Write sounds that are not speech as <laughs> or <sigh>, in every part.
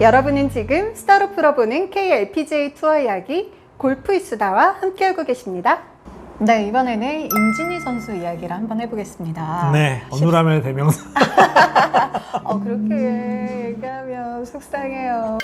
여러분은 지금 스타로 풀어보는 KLPGA 투어 이야기 골프 이수다와 함께하고 계십니다. 네, 이번에는 임진희 선수 이야기를 한번 해보겠습니다. 네, 어누람의 대명사. <laughs> 어, 그렇게 얘기하면 속상해요.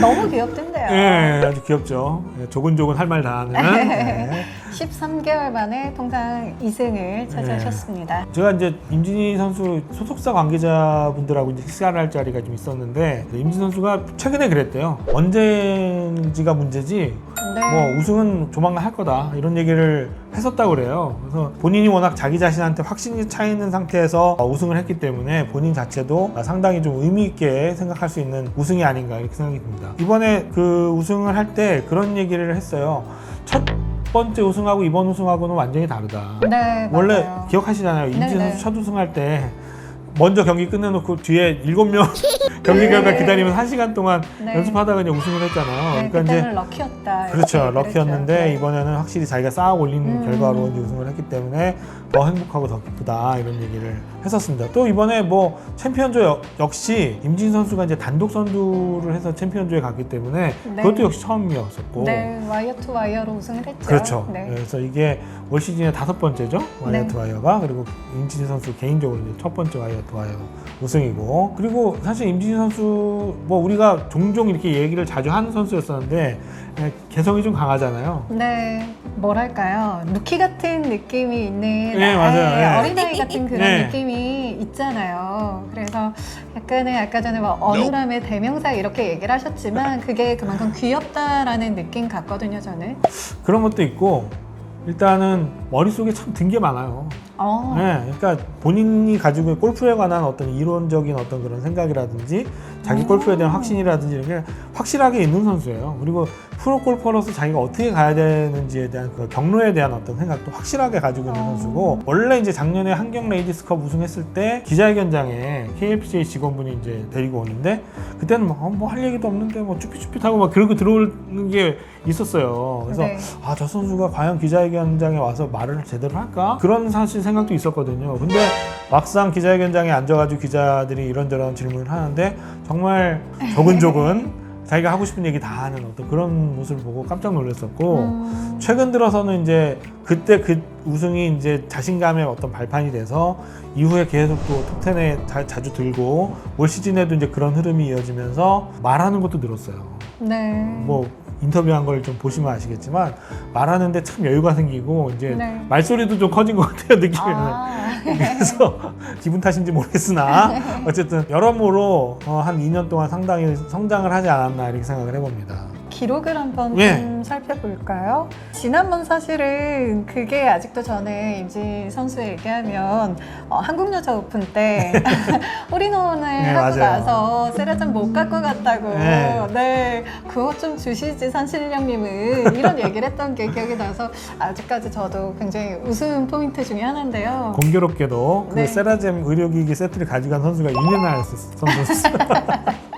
너무 귀엽던데요. 네, 아주 귀엽죠. 네, 조근조근 할 말 다 하는. <laughs> 네. 13개월 만에 통상 2승을 차지하셨습니다. 제가 이제 임진희 선수 소속사 관계자분들하고 이제 식사를 할 자리가 좀 있었는데 임진희 선수가 최근에 그랬대요. 언제인지가 문제지 네. 뭐 우승은 조만간 할 거다 이런 얘기를 했었다고 그래요. 그래서 본인이 워낙 자기 자신한테 확신이 차 있는 상태에서 우승을 했기 때문에 본인 자체도 상당히 좀 의미 있게 생각할 수 있는 우승이 아닌가 이렇게 생각이 듭니다. 이번에 그 우승을 할 때 그런 얘기를 했어요. 첫 번째 우승하고 이번 우승하고는 완전히 다르다. 네, 원래 맞아요. 기억하시잖아요. 임진 네네. 선수 첫 우승할 때 먼저 경기 끝내놓고 뒤에 일곱 명 <laughs> 경기 결과 기다리면 한 시간 동안 네. 연습하다가 이제 우승을 했잖아요. 네, 그러니까 이제 그때는 럭키였다. 그렇죠. 이렇게 럭키였는데 그랬죠. 네. 이번에는 확실히 자기가 쌓아 올린 음. 결과로 이제 우승을 했기 때문에 더 행복하고 더 기쁘다 이런 얘기를 했었습니다. 또 이번에 뭐 챔피언조 역- 역시 임진 선수가 이제 단독 선두를 해서 챔피언조에 갔기 때문에 네. 그것도 역시 처음이었었고 네, 와이어 투 와이어로 우승을 했죠. 그렇죠. 네. 그래서 이게 올 시즌의 다섯 번째죠 와이어트 와이어가 그리고 임진희 선수 개인적으로 이제 첫 번째 와이어트 와이어 우승이고 그리고 사실 임진희 선수 뭐 우리가 종종 이렇게 얘기를 자주 하는 선수였었는데 예, 개성이 좀 강하잖아요. 네, 뭐랄까요. 루키 같은 느낌이 있는 네, 맞아요. 아예 네. 어린아이 같은 그런 네. 느낌이 있잖아요. 그래서 약간의 아까 전에 뭐 어눌함의 대명사 이렇게 얘기를 하셨지만 <laughs> 그게 그만큼 귀엽다라는 느낌 같거든요, 저는. 그런 것도 있고 일단은 머릿속에 참 든 게 많아요. 어, 네, 그러니까 본인이 가지고 있는 골프에 관한 어떤 이론적인 어떤 그런 생각이라든지 자기 오. 골프에 대한 확신이라든지 이런 게 확실하게 있는 선수예요. 그리고 프로 골퍼로서 자기가 어떻게 가야 되는지에 대한 그 경로에 대한 어떤 생각도 확실하게 가지고 있는 어. 선수고 원래 이제 작년에 한경 레이디스컵 우승했을 때 기자회견장에 KLPGA 직원분이 이제 데리고 오는데 그때는 뭐할 얘기도 없는데 뭐 쭈삣쭈삣하고 막 그러고 들어오는 게 있었어요. 그래서 네. 아저 선수가 과연 기자회견장에 와서 말을 제대로 할까 그런 사실 생각도 있었거든요. 근데 막상 기자회견장에 앉아가지고 기자들이 이런저런 질문을 하는데 정말 <laughs> 조근조근 자기가 하고 싶은 얘기 다 하는 어떤 그런 모습을 보고 깜짝 놀랐었고 음, 최근 들어서는 이제 그때 그 우승이 이제 자신감의 어떤 발판이 돼서 이후에 계속 또 톱10에 자, 자주 들고 올 시즌에도 이제 그런 흐름이 이어지면서 말하는 것도 늘었어요. 네. 뭐 인터뷰한 걸 좀 보시면 아시겠지만 말하는데 참 여유가 생기고 이제 네. 말소리도 좀 커진 것 같아요 느낌이. 아, <laughs> 그래서 기분 탓인지 모르겠으나 <laughs> 어쨌든 여러모로 어, 한 2년 동안 상당히 성장을 하지 않았나 이렇게 생각을 해봅니다. 기록을 한번 네. 좀 살펴볼까요? 지난번 사실은 그게 아직도 전에 임지 선수 얘기하면 어, 한국 여자 오픈 때 <laughs> 홀인원을 네, 하고 맞아요. 나서 세라장 못 갖고 갔다고 네. 네. 그거 좀 주시지 산신령님은 이런 얘기를 했던 게 기억이 나서 아직까지 저도 굉장히 웃음 포인트 중에 하나인데요. 공교롭게도 그 네. 세라젬 의료기기 세트를 가져간 선수가 윤예나 선수였어요. <laughs>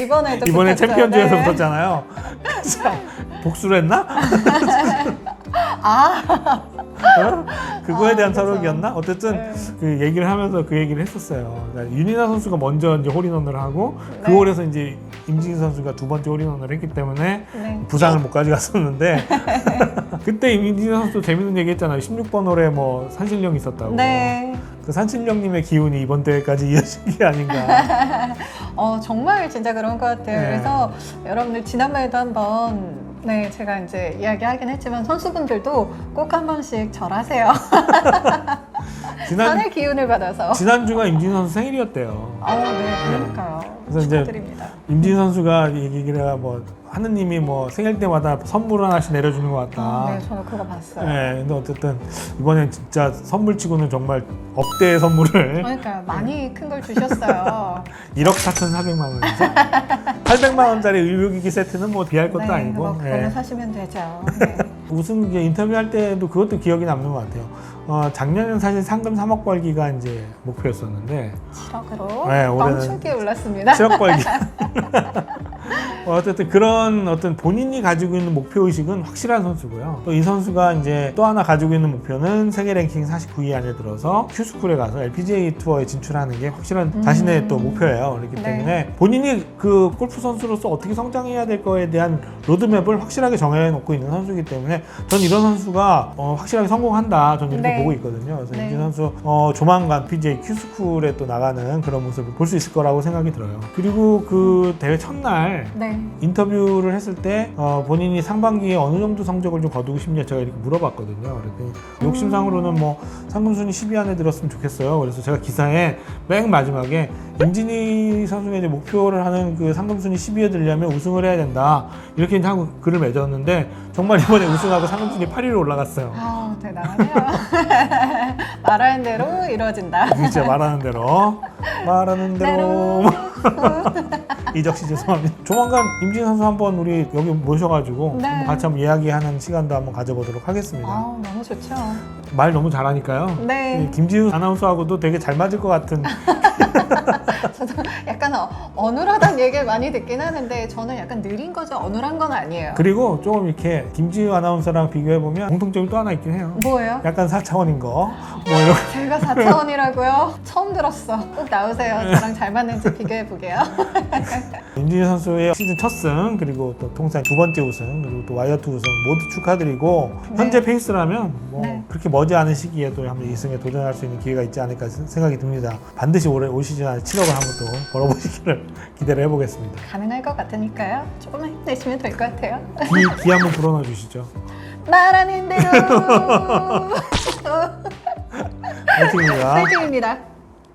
이번에도 이번에 붙었죠. 챔피언즈에서 네. 붙었잖아요. 자, 복수를 했나? <laughs> 아, 어? 그거에 아, 대한 그래서. 서력이었나? 어쨌든 네. 그 얘기를 하면서 그 얘기를 했었어요. 그러니까 윤이나 선수가 먼저 이제 홀인원을 하고 그 네. 홀에서 이제 임진희 선수가 두 번째 홀인원을 했기 때문에 네. 부상을 못 가져갔었는데 <laughs> 그때 임진희 선수도 재밌는 얘기 했잖아요. 16번 홀에 뭐 산신령 있었다고. 네. 그 산신령님의 기운이 이번 대회까지 <laughs> 이어진 게 아닌가. <laughs> 어, 정말 진짜 그런 것 같아요. 네. 그래서 여러분들 지난번에도 한번 네, 제가 이제 이야기하긴 했지만 선수분들도 꼭 한 번씩 절하세요. <laughs> 지난 산의 기운을 받아서. 지난주가 임진희 선수 생일이었대요. 아, 네, 그러니까요. 그래서 이제 축하드립니다. 임진희 선수가 얘기를 뭐 하느님이 뭐 생일 때마다 선물 하나씩 내려주는 것 같다. 아, 네, 저는 그거 봤어요. 네, 근데 어쨌든 이번엔 진짜 선물치고는 정말 억대의 선물을 그러니까 많이 큰 걸 주셨어요. <laughs> 1억 4,400만 원이죠. <laughs> 800만 원짜리 의료기기 세트는 뭐 비할 것도 네, 아니고 뭐 그거는 예. 사시면 되죠. 네. <laughs> 우승 이제 인터뷰할 때도 그것도 기억이 남는 것 같아요. 어, 작년에는 사실 상금 3억 벌기가 이제 목표였었는데 7억으로 네, 올해는 멈추게 올랐습니다. 7억 벌기 어, 어쨌든 그런 어떤 본인이 가지고 있는 목표 의식은 확실한 선수고요. 또 이 선수가 이제 또 하나 가지고 있는 목표는 세계 랭킹 49위 안에 들어서 큐스쿨에 가서 LPGA 투어에 진출하는 게 확실한 음. 자신의 또 목표예요. 그렇기 네. 때문에 본인이 그 골프 선수로서 어떻게 성장해야 될 거에 대한 로드맵을 확실하게 정해놓고 있는 선수이기 때문에 전 이런 선수가 어, 확실하게 성공한다. 저는 이렇게 네. 보고 있거든요. 그래서 네. 임진 선수 어, 조만간 PGA 큐스쿨에 또 나가는 그런 모습을 볼 수 있을 거라고 생각이 들어요. 그리고 그 대회 첫날 네. 인터뷰를 했을 때 어, 본인이 상반기에 어느 정도 성적을 좀 거두고 싶냐 제가 이렇게 물어봤거든요. 그랬더니 욕심상으로는 뭐 상금순위 10위 안에 들었으면 좋겠어요. 그래서 제가 기사에 맨 마지막에 임진희 선수가 이제 목표를 하는 그 상금순위 10위에 들려면 우승을 해야 된다 이렇게 하고 글을 맺었는데 정말 이번에 우승하고 상금순위 8위로 올라갔어요. 아, 대단하네요. <laughs> 말하는 대로 이루어진다. 진짜 말하는 대로 말하는 대로. <laughs> 이적 씨 죄송합니다. 조만간 임진 선수 한번 우리 여기 모셔가지고 네. 한번 같이 한번 이야기하는 시간도 한번 가져보도록 하겠습니다. 아, 너무 좋죠. 말 너무 잘하니까요. 네. 이 김지우 아나운서하고도 되게 잘 맞을 것 같은. <laughs> <laughs> 저도 약간 어, 어눌하다는 얘기를 많이 듣긴 하는데 저는 약간 느린 거죠. 어눌한 건 아니에요. 그리고 조금 이렇게 김지우 아나운서랑 비교해 보면 공통점이 또 하나 있긴 해요. 뭐예요? 약간 4차원인 거. <gasps> 뭐 이런. 제가 4차원이라고요? 처음 들었어. 꼭 나오세요. 저랑 잘 맞는지 비교해 보게요. 임진희 <laughs> 선수의 시즌 첫 승, 그리고 또 통산 두 번째 우승, 그리고 또 와이어트 우승 모두 축하드리고 네. 현재 페이스라면 뭐 네. 그렇게 머지않은 시기에도 한번 이 승에 도전할 수 있는 기회가 있지 않을까 생각이 듭니다. 반드시 올해 올 안에 7억을 한번 또 벌어보시기를 <laughs> 기대를 해보겠습니다. 가능할 것 같으니까요. 조금만 힘내시면 될 것 같아요. 기, 기 한번 불어넣어 주시죠. <laughs> 말하는 대로 <laughs> 화이팅입니다. 파이팅입니다.